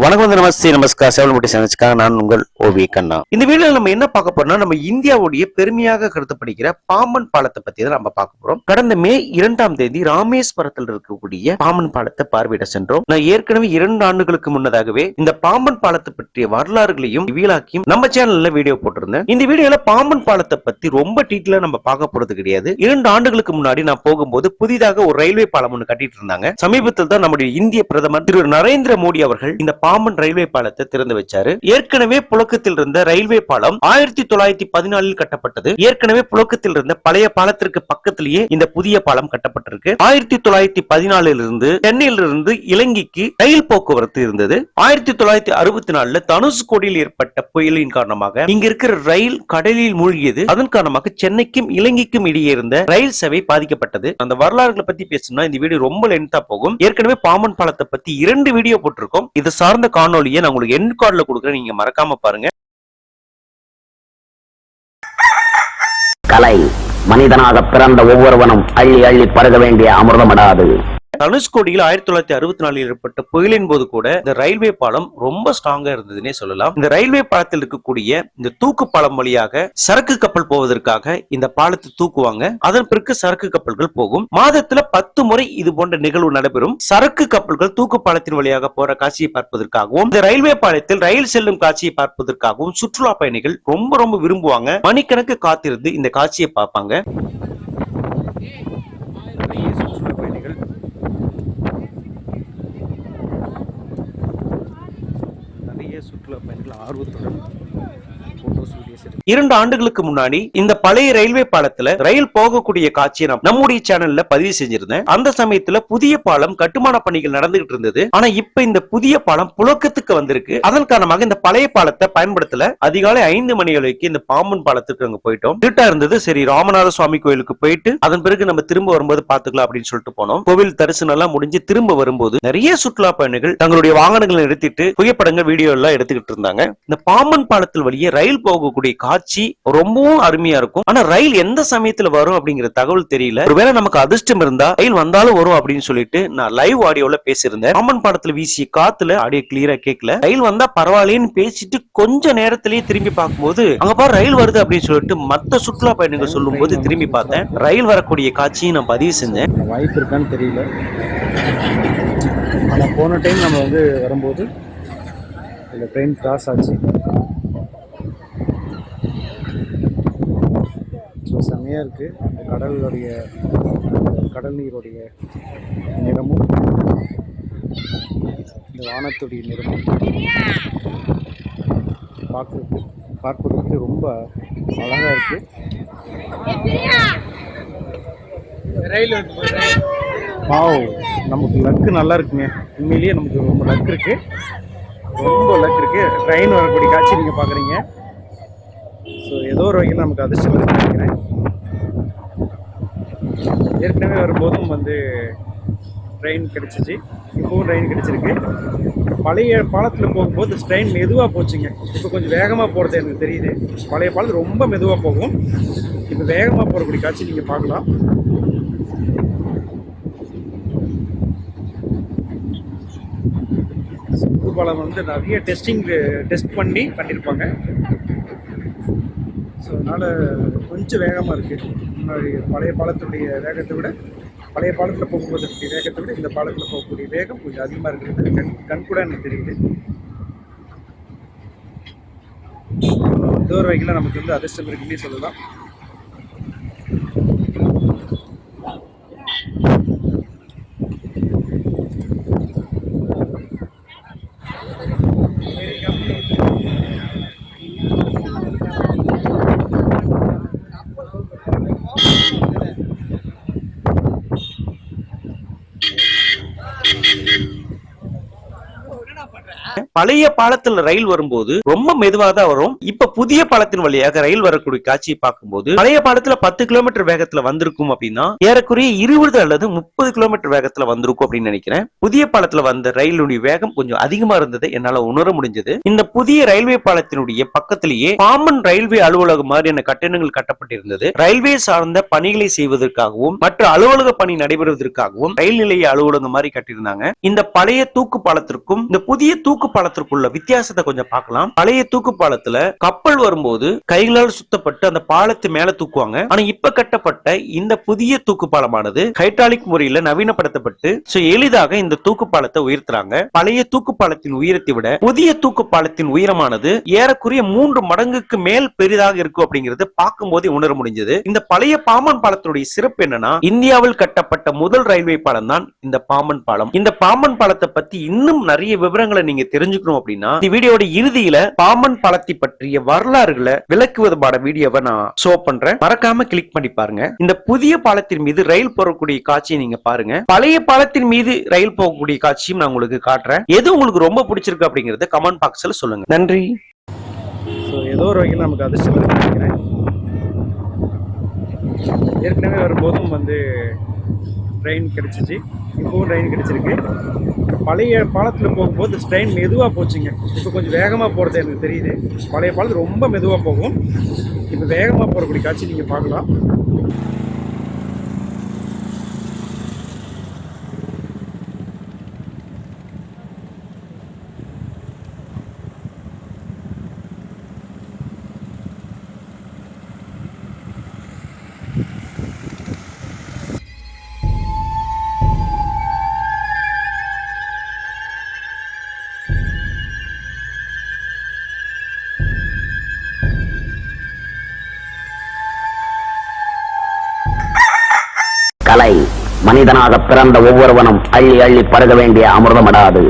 வணக்கம் வந்து நமஸ்தே நமஸ்கார். சேவல்பட்டி சேனல்ஸ்க்காக நான் உங்கள் ஓவிய கண்ணா. இந்த வீடியோல நம்ம என்ன பார்க்க போறோம்னா நம்ம இந்தியாவுடைய பெருமையாக கருதப்படுகிற பாம்பன் பாலத்தை பத்தி தான் நம்ம பார்க்க போறோம். கடந்த மே இரண்டாம் தேதி ராமேஸ்வரத்தில் இருக்கக்கூடிய பாம்பன் பாலத்தை பார்வையிட சென்றோம். நான் ஏற்கனவே இரண்டு ஆண்டுகளுக்கு முன்னதாகவே இந்த பாம்பன் பாலத்தை பற்றிய வரலாறுகளையும் வீலாக்கியும் நம்ம சேனல்ல வீடியோ போட்டிருந்தேன். இந்த வீடியோல பாம்பன் பாலத்தை பத்தி ரொம்ப டீட்டெயிலா நம்ம பார்க்க போறது கிடையாது. இரண்டு ஆண்டுகளுக்கு முன்னாடி நான் போகும்போது புதிதாக ஒரு ரயில்வே பாலம் ஒன்று கட்டிட்டு இருந்தாங்க. சமீபத்தில் தான் நம்முடைய இந்திய பிரதமர் திரு நரேந்திர மோடி அவர்கள் இந்த பாம்பன் ரயில்வே பாலத்தை திறந்து வச்சாரு. ஏற்கனவே புழக்கத்தில் இருந்த ரயில்வே பாலம் ஆயிரத்தி தொள்ளாயிரத்தி பதினாலில் கட்டப்பட்டது. ஏற்கனவே புழக்கத்தில் இருந்த பழைய பாலத்திற்கு பக்கத்திலேயே இந்த புதிய பாலம் கட்டப்பட்டிருக்கு. ஆயிரத்தி தொள்ளாயிரத்தி பதினாலில் இருந்து சென்னையிலிருந்து இலங்கைக்கு ரயில் போக்குவரத்து இருந்தது. ஆயிரத்தி தொள்ளாயிரத்தி அறுபத்தி நாலுல தனுஷ்கோடியில் ஏற்பட்ட புயலின் காரணமாக இங்க இருக்கிற ரயில் கடலில் மூழ்கியது. அதன் காரணமாக சென்னைக்கும் இலங்கைக்கும் இடையே இருந்த ரயில் சேவை பாதிக்கப்பட்டது. அந்த வரலாறுகளை பத்தி பேசணும்னா இந்த வீடியோ ரொம்ப லென்த்தா போகும். ஏற்கனவே பாம்பன் பாலத்தை பத்தி இரண்டு வீடியோ போட்டிருக்கோம். இது சார்ந்த காணொலியை நான் உங்களுக்கு என் கார்டுல கொடுக்குறேன். நீங்க மறக்காம பாருங்க. கலை மனிதனாக பிறந்த ஒவ்வொருவனும் அள்ளி அள்ளி பருக வேண்டிய அமிர்தமடாது தனுஷ்கோடியில் ஆயிரத்தி தொள்ளாயிரத்தி அறுபத்தி நாலில் ஏற்பட்ட புயலின் போது கூட இந்த ரயில்வே பாலம் ரொம்ப ஸ்ட்ராங்கா இருந்ததுன்னே சொல்லலாம். இந்த ரயில்வே பாலத்தில் இருக்கக்கூடிய இந்த தூக்கு பாலம் வழியாக சரக்கு கப்பல் போவதற்காக இந்த பாலத்தை தூக்குவாங்க. அதன் பிறகு சரக்கு கப்பல்கள் போகும். மாதத்துல பத்து முறை இது போன்ற நிகழ்வு நடைபெறும். சரக்கு கப்பல்கள் தூக்கு பாலத்தின் வழியாக போற காட்சியை பார்ப்பதற்காகவும் இந்த ரயில்வே பாலத்தில் ரயில் செல்லும் காட்சியை பார்ப்பதற்காகவும் சுற்றுலா பயணிகள் ரொம்ப ரொம்ப விரும்புவாங்க. மணிக்கணக்கு காத்திருந்து இந்த காட்சியை பார்ப்பாங்க சுற்றுலா பயணிகள் நிறைய சுற்றுலா பயணிகள் ஆர்வத்துடன் ஃபோட்டோ ஸ்டூடியோ எடுத்து இரண்டு ஆண்டுகளுக்கு முன்னாடி இந்த பழைய ரயில்வே பாலத்துல ரயில் போகக்கூடிய காட்சியை நான் நம்முடைய சேனல்ல பதிவு செஞ்சிருந்தேன். அந்த சமயத்துல புதிய பாலம் கட்டுமான பணிகள் நடந்துகிட்டு இருந்தது. ஆனா இப்ப இந்த புதிய பாலம் புழக்கத்துக்கு வந்திருக்கு. அதன் காரணமாக இந்த பழைய பாலத்தை பயன்படுத்தல. அதிகாலை ஐந்து மணி வரைக்கும் இந்த பாம்பன் பாலத்துக்கு அங்க போயிட்டோம். இருட்டா இருந்தது. சரி ராமநாத சுவாமி கோயிலுக்கு போயிட்டு அதன் பிறகு நம்ம திரும்ப வரும்போது பாத்துக்கலாம் அப்படின்னு சொல்லிட்டு போனோம். கோவில் தரிசனம் எல்லாம் முடிஞ்சு திரும்ப வரும்போது நிறைய சுற்றுலா பயணிகள் தங்களுடைய வாகனங்களை நிறுத்திட்டு புகைப்படங்கள் வீடியோ எல்லாம் எடுத்துக்கிட்டு இருந்தாங்க. இந்த பாம்பன் பாலத்தில் வழியே ரயில் போகக்கூடிய காட்சி ரொம்பவும் அருமையா இருக்கும். ஆனா ரயில் எந்த சமயத்துல வரும் அப்படிங்கிற தகவல் தெரியல. ஒருவேளை நமக்கு அதிர்ஷ்டம் இருந்தா ரயில் வந்தாலும் வரும் அப்படின்னு சொல்லிட்டு நான் லைவ் ஆடியோல பேசியிருந்தேன். பாம்பன் பாலத்துல வீசிய காத்துல ஆடியோ கிளியரா கேட்கல ரயில் வந்தா பரவாயில்லைன்னு பேசிட்டு கொஞ்ச நேரத்திலேயே திரும்பி பார்க்கும்போது அங்க பாரு ரயில் வருது அப்படின்னு சொல்லிட்டு மத்த சுற்றுலா பயணிகள் சொல்லும் போது திரும்பி பார்த்தேன். ரயில் வரக்கூடிய காட்சியை நான் பதிவு செஞ்சேன். வாய்ப்பு இருக்கான்னு தெரியல. ஆனால் போன டைம் நம்ம வந்து வரும்போது இந்த ட்ரெயின் கிராஸ் ஆச்சு. ஸோ இருக்குது அந்த கடலுடைய கடல் நீருடைய நிறமும் இந்த வானத்துடைய நிறமும் பார்க்க பார்ப்பதற்கு ரொம்ப அழகாக இருக்குது பாவ் நமக்கு லக்கு நல்லா இருக்குங்க உண்மையிலேயே நமக்கு ரொம்ப லக் இருக்கு. ரொம்ப லக் இருக்கு. ட்ரெயின் வரக்கூடிய காட்சி நீங்கள் பார்க்குறீங்க. ஸோ ஏதோ ஒரு வகையில் நமக்கு அதிர்ஷ்டம் இருக்குன்னு நினைக்கிறேன். ஏற்கனவே வரும்போதும் வந்து ட்ரெயின் கிடச்சிச்சு. இப்போவும் ட்ரெயின் கிடச்சிருக்கு. பழைய பாலத்தில் போகும்போது ட்ரெயின் மெதுவாக போச்சுங்க. இப்போ கொஞ்சம் வேகமாக போகிறது எனக்கு தெரியுது. பழைய பாலத்தில் ரொம்ப மெதுவாக போகும். இப்போ வேகமாக போகக்கூடிய காட்சி நீங்கள் பார்க்கலாம். சுற்று பாலம் வந்து நிறைய டெஸ்டிங் டெஸ்ட் பண்ணி பண்ணியிருப்பாங்க ஸோ அதனால் கொஞ்சம் வேகமாக இருக்குது முன்னாடி பழைய பாலத்துடைய வேகத்தை விட பழைய பாலத்தில் போகும்போது வேகத்தை விட இந்த பாலத்தில் போகக்கூடிய வேகம் கொஞ்சம் அதிகமாக இருக்கிறது கண் கண் கூட எனக்கு தெரியுது. ஏதோ வகையில் நமக்கு வந்து அதிர்ஷ்டம் இருக்குன்னே சொல்லலாம். பழைய பாலத்துல ரயில் வரும்போது ரொம்ப மெதுவா தான் வரும். இப்ப புதிய பாலத்தின் வழியாக ரயில் வரக்கூடிய காட்சியை பார்க்கும்போது பழைய பாலத்துல பத்து கிலோமீட்டர் வேகத்துல வந்திருக்கும் அப்படின்னா ஏறக்குறைய இருபது அல்லது முப்பது கிலோமீட்டர் வேகத்துல வந்திருக்கும் அப்படின்னு நினைக்கிறேன். புதிய பாலத்துல வந்த ரயிலுடைய வேகம் கொஞ்சம் அதிகமா இருந்தது என்னால உணர முடிஞ்சது. இந்த புதிய ரயில்வே பாலத்தினுடைய பக்கத்திலேயே பாம்பன் ரயில்வே அலுவலகம் மாதிரியான கட்டணங்கள் கட்டப்பட்டிருந்தது. ரயில்வே சார்ந்த பணிகளை செய்வதற்காகவும் மற்ற அலுவலக பணி நடைபெறுவதற்காகவும் ரயில் நிலைய அலுவலகம் மாதிரி கட்டியிருந்தாங்க. இந்த பழைய தூக்கு பாலத்திற்கும் இந்த புதிய தூக்கு பாலத்திற்குள்ள வித்தியாசத்தை கொஞ்சம் பார்க்கலாம். பழைய தூக்கு பாலத்துல கப்பல் வரும்போது கைகளால் சுத்தப்பட்டு அந்த பாலத்து மேல தூக்குவாங்க. ஆனா இப்ப கட்டப்பட்ட இந்த புதிய தூக்கு பாலமானது ஹைட்ராலிக் முறையில நவீனப்படுத்தப்பட்டு எளிதாக இந்த தூக்கு பாலத்தை உயர்த்துறாங்க. பழைய தூக்கு பாலத்தின் உயரத்தை விட புதிய தூக்கு பாலத்தின் உயரமானது ஏறக்குறைய மூன்று மடங்குக்கு மேல் பெரிதாக இருக்கும் அப்படிங்கறது பார்க்கும்போதே உணர முடிஞ்சது. இந்த பழைய பாம்பன் பாலத்தினுடைய சிறப்பு என்னன்னா இந்தியாவில் கட்டப்பட்ட முதல் ரயில்வே பாலம் தான் இந்த பாம்பன் பாலம். இந்த பாம்பன் பாலத்தை பத்தி இன்னும் நிறைய விவரங்களை நீங்க தெரிஞ்சுக்கணும் அப்படின்னா இந்த வீடியோட இறுதியில பாமன் பாலத்தை பற்றிய வரலாறுகளை விளக்குவதுமான வீடியோவை நான் ஷோ பண்றேன். மறக்காம கிளிக் பண்ணி பாருங்க. இந்த புதிய பாலத்தின் மீது ரயில் போகக்கூடிய காட்சியை நீங்க பாருங்க. பழைய பாலத்தின் மீது ரயில் போகக்கூடிய காட்சியும் நான் உங்களுக்கு காட்டுறேன். எது உங்களுக்கு ரொம்ப பிடிச்சிருக்கு அப்படிங்கறத கமெண்ட் பாக்ஸ்ல சொல்லுங்க. நன்றி. ஸோ ஏதோ ஒரு வகையில் நமக்கு அதிர்ஷ்டம் இருக்குன்னு நினைக்கிறேன். ஏற்கனவே வரும்போதும் வந்து ட்ரெயின் கிடச்சிச்சு. இப்போவும் ட்ரெயின் கிடச்சிருக்கு. பழைய பாலத்தில் போகும்போது ட்ரெயின் மெதுவாக போச்சுங்க. இப்போ கொஞ்சம் வேகமாக போகிறது எனக்கு தெரியுது. பழைய பாலத்தில் ரொம்ப மெதுவாக போகும். இப்போ வேகமாக போகக்கூடிய காட்சி நீங்கள் பார்க்கலாம். கலை மனிதனாக பிறந்த ஒவ்வொருவனும் அள்ளி அள்ளி பருக வேண்டிய அமிர்தமடாது